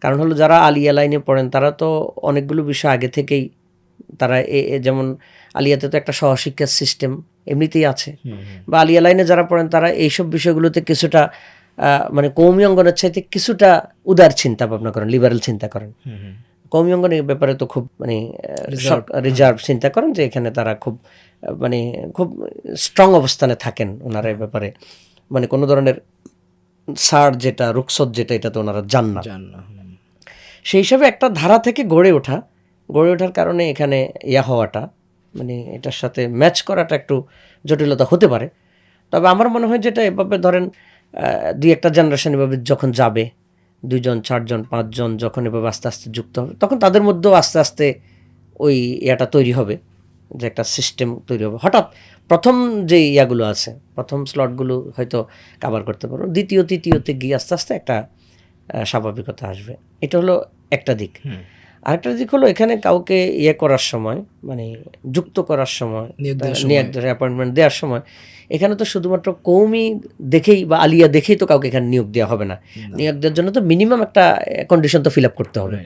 কারণ হলো যারা আলিয়া লাইনে পড়েন তারা তো অনেকগুলো বিষয় আগে থেকেই তারা এ- যেমন আলিয়াতে তো একটা সহশিক্ষার সিস্টেম এমনিতেই আছে। বা আলিয়া লাইনে যারা পড়েন তারা এইসব বিষয়গুলোতে কিছুটা আহ, মানে কৌমি অঙ্গনের চাইতে কিছুটা উদার চিন্তা ভাবনা করেন লিবারেল চিন্তা করেন। কৌমি অঙ্গন এই ব্যাপারে তো খুব মানে রিজার্ভ চিন্তা করেন যে এখানে তারা খুব মানে খুব স্ট্রং অবস্থানে থাকেন ওনারা এই ব্যাপারে। মানে কোনো ধরনের সার যেটা রুকসত যেটা এটা তো ওনারা জান না। সেই হিসাবে একটা ধারা থেকে গড়ে ওঠা। গড়ে ওঠার কারণে এখানে ইয়া হওয়াটা মানে এটার সাথে ম্যাচ করাটা একটু জটিলতা হতে পারে। তবে আমার মনে হয় যেটা এভাবে ধরেন দুই একটা জেনারেশন এভাবে যখন যাবে, দুইজন, চারজন, পাঁচজন যখন এভাবে আস্তে আস্তে যুক্ত হবে, তখন তাদের মধ্যেও আস্তে আস্তে ওই ইয়াটা তৈরি হবে, যে একটা সিস্টেম তৈরি হবে। হঠাৎ প্রথম যে ইয়াগুলো আছে, প্রথম স্লটগুলো হয়তো কাভার করতে পারব দ্বিতীয়, তৃতীয়তে গিয়ে আস্তে আস্তে একটা স্বাভাবিকতা আসবে। এটা হলো একটা দিক। আরেকটা দিক হলো এখানে কাউকে ইয়ে করার সময় মানে যুক্ত করার সময় নিয়োগ অ্যাপয়েন্টমেন্ট দেওয়ার সময় এখানে তো শুধুমাত্র কৌমি দেখেই বা আলিয়া দেখেই তো কাউকে এখানে নিয়োগ দেওয়া হবে না। নিয়োগ দেওয়ার জন্য তো মিনিমাম একটা কন্ডিশন তো ফিল আপ করতে হবে.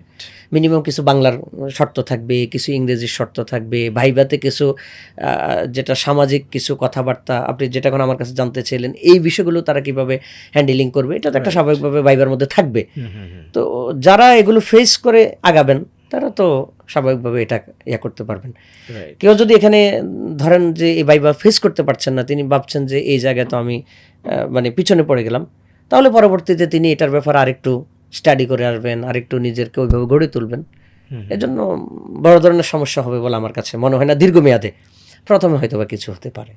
মিনিমাম কিছু বাংলার শর্ত থাকবে কিছু ইংরেজির শর্ত থাকবে ভাইভাতে কিছু যেটা সামাজিক কিছু কথাবার্তা আপনি যেটা এখন আমার কাছে জানতে চাইলেন এই বিষয়গুলো তারা কীভাবে হ্যান্ডেলিং করবে এটা তো একটা স্বাভাবিকভাবে ভাইবার মধ্যে থাকবে। তো যারা এগুলো ফেস করে আগাবেন তারা তো স্বাভাবিকভাবে এটা ইয়া করতে পারবেন। কেউ যদি এখানে ধরেন যে এই ভাইবা ফেস করতে পারছেন না তিনি ভাবছেন যে এই জায়গায় তো আমি মানে পিছনে পড়ে গেলাম তাহলে পরবর্তীতে তিনি এটার ব্যাপারে আরেকটু স্টাডি করে আসবেন আর একটু নিজেকে ওইভাবে গড়ে তুলবেন। এজন্য বড় ধরনের সমস্যা হবে বলে আমার কাছে মনে হয় না দীর্ঘমেয়াদে। প্রথমে হয়তো বা কিছু হতে পারে।